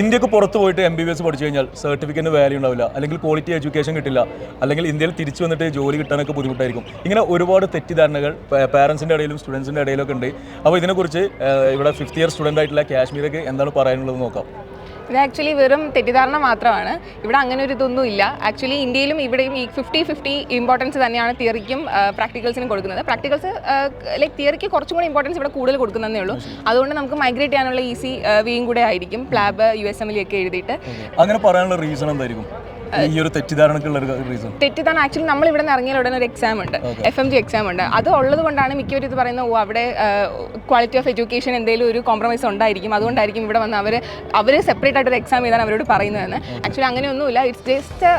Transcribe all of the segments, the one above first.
ഇന്ത്യയ്ക്ക് പുറത്ത് പോയിട്ട് എം ബി ബി എസ് പഠിച്ചു കഴിഞ്ഞാൽ സർട്ടിഫിക്കറ്റിന് വാല്യൂ ഉണ്ടാവില്ല. അല്ലെങ്കിൽ ക്വാളിറ്റി എഡ്യൂക്കേഷൻ കിട്ടില്ല. അല്ലെങ്കിൽ ഇന്ത്യയിൽ തിരിച്ചു വന്നിട്ട് ജോലി കിട്ടാനൊക്കെ ബുദ്ധിമുട്ടായിരിക്കും. ഇങ്ങനെ ഒരുപാട് തെറ്റിദ്ധാരണകൾ പാരൻസിന്റെ ഇടയിലും സ്റ്റുഡൻസിന്റെ ഇടയിലൊക്കെ ഉണ്ട്. അപ്പോൾ ഇതിനെക്കുറിച്ച് ഇവിടെ ഫിഫ്ത്ത് ഇയർ സ്റ്റുഡന്റ് ആയിട്ടുള്ള കാശ്മീരൊക്കെ എന്താണ് പറയാനുള്ളത് നോക്കാം. ഇത് ആക്ച്വലി വെറും തെറ്റിദ്ധാരണ മാത്രമാണ്. ഇവിടെ അങ്ങനെ ഒരു ഇതൊന്നും ഇല്ല. ആക്ച്വലി ഇന്ത്യയിലും ഇവിടെയും ഈ ഫിഫ്റ്റി ഫിഫ്റ്റി ഇമ്പോർട്ടൻസ് തന്നെയാണ് തിയറിക്കും പ്രാക്ടിക്കൽസിനും കൊടുക്കുന്നത്. പ്രാക്ടിക്കൽസ് ലൈക്ക് തിയറിക്ക് കുറച്ചും കൂടി ഇമ്പോർട്ടൻസ് ഇവിടെ കൂടുതൽ കൊടുക്കുന്നതേ ഉള്ളൂ. അതുകൊണ്ട് നമുക്ക് മൈഗ്രേറ്റ് ചെയ്യാനുള്ള ഈസി വീയും കൂടെ ആയിരിക്കും. പ്ലാബ് യു എസ് എമ്മിലൊക്കെ എഴുതിയിട്ട്. അങ്ങനെ പറയാനുള്ള റീസൺ എന്തായിരിക്കും? ഈ ഒരു തെറ്റിദ്ധാരണക്കുള്ള ഒരു റീസൺ തെറ്റിദ്ധാരണ ആക്ച്വലി നമ്മൾ ഇവിടെ നിന്ന് ഇറങ്ങിയ ഉടനെ ഒരു എക്സാം ഉണ്ട്. എഫ് എം ജി എക്സാം ഉണ്ട്. അത് ഉള്ളത് കൊണ്ടാണ് മിക്കവരും ഇത് പറയുന്നത് ഓ അവിടെ ക്വാളിറ്റി ഓഫ് എഡ്യൂക്കേഷൻ എന്തെങ്കിലും ഒരു കോംപ്രമൈസ് ഉണ്ടായിരിക്കും. അതുകൊണ്ടായിരിക്കും ഇവിടെ വന്ന് അവർ അവർ സെപ്പറേറ്റ് ആയിട്ട് ഒരു എക്സാം എഴുതാൻ അവരോട് പറയുന്നതെന്ന്. ആക്ച്വലി അങ്ങനെയൊന്നുമില്ല. ഇറ്റ്സ് ജസ്റ്റ്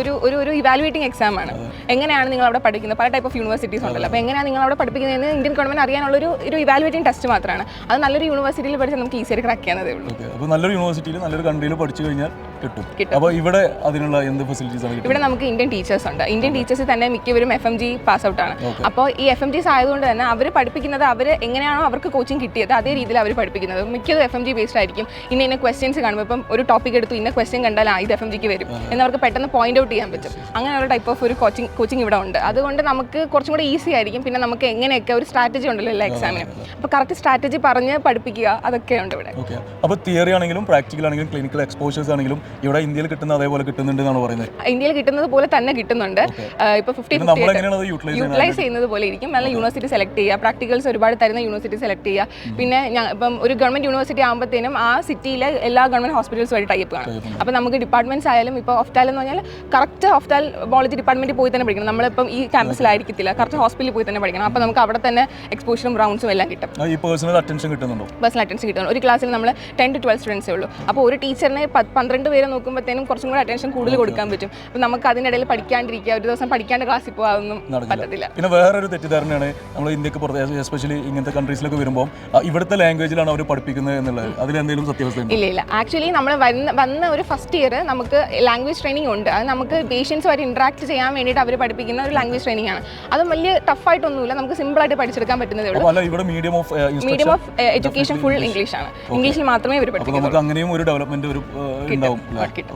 ഒരു ഒരു ഒരു ഇവാലുവേറ്റിംഗ് എക്സാം ആണ്. എങ്ങനെയാണ് നിങ്ങൾ അവിടെ പഠിക്കുന്നത്? പല ടൈപ്പ് ഓഫ് യൂണിവേഴ്സിറ്റീസ് ഉണ്ടല്ലോ. അപ്പോൾ എങ്ങനെയാണ് നിങ്ങൾ അവിടെ പഠിപ്പിക്കുന്നതെന്ന് ഇന്ത്യൻ ഗവൺമെന്റ് അറിയാനുള്ള ഒരു ഒരു ഇവാലുവേറ്റിംഗ് ടെസ്റ്റ് മാത്രമാണ്. അത് നല്ലൊരു യൂണിവേഴ്സിറ്റിയിൽ പഠിച്ചാൽ നമുക്ക് ഈസിയായിട്ട് ക്രാക്ക് ചെയ്യാനതേ ഉള്ളൂ. അപ്പോൾ നല്ലൊരു യൂണിവേഴ്സിറ്റിയിൽ നല്ലൊരു കൺട്രിയിൽ പഠിച്ചു കഴിഞ്ഞാൽ കിട്ടും. അപ്പോൾ ഇവിടെ അതിനുള്ള എന്ത് ഫെസിലിറ്റീസ് ആണ് ഇവിടെ നമുക്ക് ഇന്ത്യൻ ടീച്ചേഴ്സ് ഉണ്ട്. ഇന്ത്യൻ ടീച്ചേഴ്സ് തന്നെ മിക്കവരും F M G pass out ആണ്. അപ്പോൾ ഈ എഫ് എം ജിസ് ആയതുകൊണ്ട് തന്നെ അവർ പഠിപ്പിക്കുന്നത് അവർ എങ്ങനെയാണോ അവർക്ക് കോച്ചിങ് കിട്ടിയത് അതേ രീതിയിൽ അവർ പഠിപ്പിക്കുന്നത്. മിക്കതും എഫ് എം ജി ബേസ്ഡ് ആയിരിക്കും. ഇന്ന ഇന്ന ക്വസ്റ്റ്യൻസ് കാണുമ്പോൾ ഇപ്പം ഒരു ടോപ്പിക് എടുത്തു ഇന്ന ക്വസ്റ്റ്യൻ കണ്ടാൽ ആ ഇത് എഫ് എം ജിക്ക് വരും. എന്നവർക്ക് പെട്ടെന്ന് പോയിന്റ് ഔട്ട് ചെയ്യാൻ പറ്റും. അങ്ങനെയുള്ള ടൈപ്പ് ഓഫ് ഒരു കോച്ചിങ് കോച്ചിങ് ഇവിടെ ഉണ്ട്. അതുകൊണ്ട് നമുക്ക് കുറച്ചും കൂടെ ഈസി ആയിരിക്കും. പിന്നെ നമുക്ക് എങ്ങനെയൊക്കെ ഒരു സ്ട്രാറ്റജി ഉണ്ടല്ലോ എല്ലാ എക്സാമിനും അപ്പോൾ കറക്റ്റ് സ്ട്രാറ്റജി പറഞ്ഞ് പഠിപ്പിക്കുക അതൊക്കെ ഉണ്ട് ഇവിടെ അപ്പോൾ തിയറി ആണെങ്കിലും പ്രാക്ടിക്കൽ ആണെങ്കിലും ക്ലിനിക്കൽ എക്സ്പോഷേഴ്സ് ആണെങ്കിലും ഇവിടെ ഇന്ത്യയിൽ കിട്ടുന്ന അതേപോലെ കിട്ടുന്നുണ്ട് എന്നാണ് പറയുന്നത്? ഇന്ത്യയിൽ കിട്ടുന്നത് പോലെ തന്നെ കിട്ടുന്നുണ്ട്. ഇപ്പോൾ ഫിഫ്റ്റി യൂട്ടിലൈസ് ചെയ്യുന്നത്? പോലെ ഇരിക്കും. നല്ല യൂണിവേഴ്സിറ്റി സെലക്ട് ചെയ്യുക. പ്രാക്ടിക്കൽസ് ഒരുപാട് തരുന്ന യൂണിവേഴ്സിറ്റി സെലക്ട് ചെയ്യുക. പിന്നെ ഞാൻ ഇപ്പം ഒരു ഗവൺമെന്റ് യൂണിവേഴ്സിറ്റി ആകുമ്പോഴത്തേനും ആ സിറ്റിയിലെ എല്ലാ ഗവൺമെന്റ് ഹോസ്പിറ്റൽസുമായിട്ട് ടൈപ്പ് ആണ് അപ്പോൾ നമുക്ക് ഡിപ്പാർട്ട്മെന്റ്സ് ആയാലും ഇപ്പോൾ ഓഫ്റ്റാൽ എന്ന് പറഞ്ഞാൽ കറക്റ്റ് ബോളജി ഡിപ്പാർട്ട്മെന്റിൽ പോയി തന്നെ പഠിക്കണം. നമ്മളിപ്പം ഈ ക്യാമ്പസിലായിരിക്കത്തില്ല കറക്റ്റ് ഹോസ്പിറ്റലിൽ പോയി തന്നെ പഠിക്കണം. അപ്പോൾ നമുക്ക് അവിടെ തന്നെ എക്സ്പോഷറും റൗണ്ട്സും എല്ലാം കിട്ടും. ഈ പേഴ്സണൽ അറ്റൻഷൻ കിട്ടുന്നുണ്ടോ? പേഴ്സണൽ അറ്റൻഷൻ കിട്ടുന്നുണ്ട്. ഒരു ക്ലാസ്സിൽ നമ്മൾ ടെൻ ടു ട്വൽവ് സ്റ്റുഡൻസേ ഉള്ളൂ. അപ്പോൾ ഒരു ടീച്ചറിനെ പന്ത്രണ്ട് പേരെ നോക്കുമ്പോഴത്തേനും കുറച്ചും കൂടെ അറ്റൻഷൻ കൂടുതൽ കൊടുക്കാൻ പറ്റും. അപ്പോൾ നമുക്ക് അതിനിടയിൽ പഠിക്കാണ്ടിരിക്കുക ഒരു ദിവസം പഠിക്കാണ്ട് ക്ലാസ്സിൽ പോകാതൊന്നും പറ്റത്തില്ല. പിന്നെ വേറൊരു തെറ്റിദ്ധാരണയാണ് നമ്മൾ ഇന്ത്യയ്ക്ക് പുറത്ത് എസ്പെഷ്യലി ഇങ്ങനത്തെ കൺട്രീസിലൊക്കെ വരുമ്പോൾ ഇവിടുത്തെ ലാംഗ്വേജിലാണ് അവർ പഠിപ്പിക്കുന്നത് എന്നുള്ളത്. അതിലെന്തെങ്കിലും സത്യാവസ്ഥ ഇല്ല ഇല്ല ആക്ച്വലി നമ്മൾ വന്ന വന്ന ഒരു ഫസ്റ്റ് ഇയർ നമുക്ക് ലാംഗ്വേജ് ട്രെയിനിങ് ഉണ്ട്. അത് നമുക്ക് പേഷ്യൻസുമായിട്ട് ഇന്ററാക്ട് ചെയ്യാൻ വേണ്ടിയിട്ട് അവർ പഠിപ്പിക്കുന്ന ഒരു ലാംഗ്വേജ് ട്രെയിനിങ് ആണ്. അത് വലിയ ടഫായിട്ടൊന്നുമില്ല നമുക്ക് സിമ്പിൾ ആയിട്ട് പഠിച്ചെടുക്കാൻ പറ്റുന്നതേ ഉള്ളൂ. ഇവിടെ medium of medium of education full English ആണ്. ഇംഗ്ലീഷിൽ മാത്രമേ അവർ അപ്പോൾ പഠിപ്പിക്കുന്നുള്ളൂ അങ്ങനെയും ഒരു ഡെവലപ്മെന്റ് ഒരു ആ, ഉണ്ടാവും. അല്ലേ? കിട്ടും